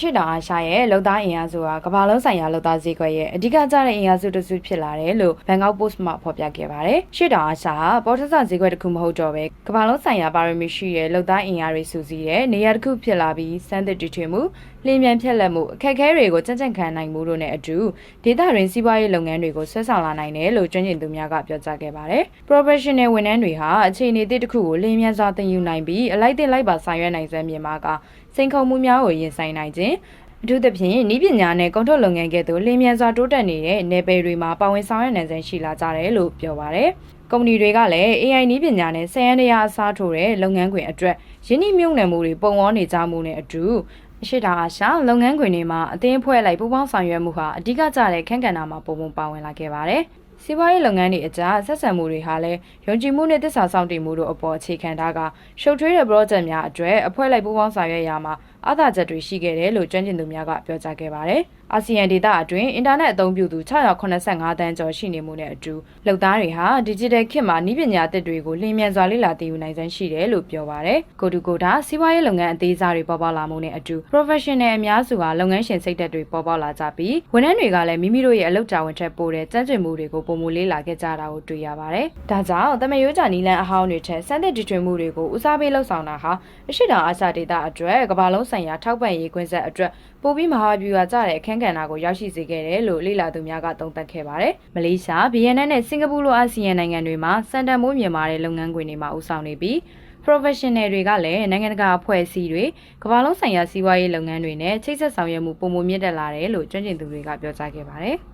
ရှစ်တောင်အာရှရဲ့လုံသားအင်အားစုဟာကမ္ဘာလုံးဆိုင်ရာလုံသားဈေးကွက်ရဲ့အဓိကကျတဲ့အင်အားစုတစ်စုဖြစ်လာတယ်လို့ဘန်ကောက်ပို့စ်မှာဖော်ပြခဲ့ပါတယ်။ရှစ်တောင်အာရှဟာပေါ်ထဆဈေးကွက်တစ်ခုမဟုတ်တော့ပဲကမ္ဘာလုံးဆိုင်ရာပါရမီရှိရဲ့လုံသားအင်အားတွေစုစည်းတဲ့နေရာတစ်ခုဖြစ်လာပြီးစမ်းသစ်တည်ထွင်မှုလျင်မြန်ဖြက်လက်မှုအခက်အခဲတွေကိုကြံ့ကြံ့ခံနိုင်မှုတို့နဲ့အတူဒေသတွင်းစီးပွားရေးလုပ်ငန်းတွေကိုဆွဲဆောင်လာနိုင်တယ်လို့ကျွမ်းကျင်သူများကပြောကြားခဲ့ပါတယ်။ professional ဝန်ထမ်းတွေဟာအခြေအနေတစ်ခုကိုလျင်မြန်စွာသင်ယူနိုင်ပြီးအလိုက်တင်လိုက်ပါဆောင်ရွက်နိုင်စွမ်းမြင်မှာကစိန်ခေါ်မှုများကိုရင်ဆိုင်နိုင်ခြင်းအထူးသဖြင့်ဤပညာနဲ့ကုန်ထုတ်လုပ်ငန်းကဲ့သို့လျင်မြန်စွာတိုးတက်နေတဲ့နယ်ပယ်တွေမှာပါဝင်ဆောင်ရွက်နိုင်စွမ်းရှိလာကြတယ်လို့ပြောပါတယ်။ကုမ္ပဏီတွေကလည်း AI နည်းပညာနဲ့ဆယ်ရန်တရားအစားထိုးတဲ့လုပ်ငန်းခွင်အတွက်ယင်းနှိမ့်မြုံနယ်မှုတွေပုံဝန်းနေကြမှုနဲ့အတူအရှိတာအရှာလုပ်ငန်းခွင်တွေမှာအသင်းအဖွဲ့လိုက်ပူးပေါင်းဆောင်ရွက်မှုဟာအဓိကကျတဲ့ခန့်ကဏ္ဍမှာပုံပုံပါဝင်လာခဲ့ပါတယ်။ စီးပွားရေးလုပ်ငန်းတွေအကြားဆက်ဆံမှုတွေဟာလည်းယုံကြည်မှုနဲ့တစ္ဆာဆောင်တည်မှုတို့အပေါ်အခြေခံထားကရှုပ်ထွေးတဲ့ project များအတွက်အဖွဲ့လိုက်ပူးပေါင်းဆောင်ရွက်ရမှာအားသာချက်တွေရှိခဲ့တယ်လို့ကျွမ်းကျင်သူများကပြောကြားခဲ့ပါတယ်။ အာဆီယံဒေသအတွင်းအင်တာနက်အသုံးပြုသူ685တန်းကျော်ရှိနေမှုနဲ့အတူလုပ်သားတွေဟာ digital ခေတ်မှာနည်းပညာသစ်တွေကိုလျင်မြန်စွာလေ့လာသိယူနိုင်စွမ်းရှိတယ်လို့ပြောပါတယ်။ကိုတူကိုတာစီးပွားရေးလုပ်ငန်းအသေးစားတွေပေါ်ပေါက်လာမှုနဲ့အတူ professional အများစုဟာလုပ်ငန်းရှင်စိတ်သက်တွေပေါ်ပေါက်လာကြပြီးဝန်ထမ်းတွေကလည်းမိမိတို့ရဲ့အလုပ်တာဝန်ထက်ပိုတဲ့စမ်းကြင်မှုတွေကိုပုံမူလေ့လာခဲ့ကြတာကိုတွေ့ရပါတယ်။ဒါကြောင့်တမယိုးကြနီလန်အဟောင်းတွေထက်စမ်းသစ်တည်ထွင်မှုတွေကိုဦးစားပေးလှုပ်ဆောင်တာဟာအရှိတောင်အာရှဒေသအတွက်ကမ္ဘာလုံးဆိုင်ရာထောက်ပံ့ရေးကွင်းဆက်အတွက်ပိုပြီးမဟာဗျူဟာကျတဲ့အခန်းကဏ္ဍကိုရောက်ရှိစေခဲ့တယ်လို့လေ့လာသူများကသုံးသပ်ခဲ့ပါတယ်။မလေးရှား၊ဗီယက်နမ်နဲ့စင်ကာပူလိုအာဆီယံနိုင်ငံတွေမှာစံတန်မိုးမြင်မာတဲ့လုပ်ငန်းခွင်တွေမှာဦးဆောင်နေပြီး professional တွေကလည်းနိုင်ငံတကာအဖွဲ့အစည်းတွေကမ္ဘာလုံးဆိုင်ရာစီးပွားရေးလုပ်ငန်းတွေနဲ့ချိတ်ဆက်ဆောင်ရွက်မှုပုံမမြင့်တက်လာတယ်လို့ကျွမ်းကျင်သူတွေကပြောကြားခဲ့ပါတယ်။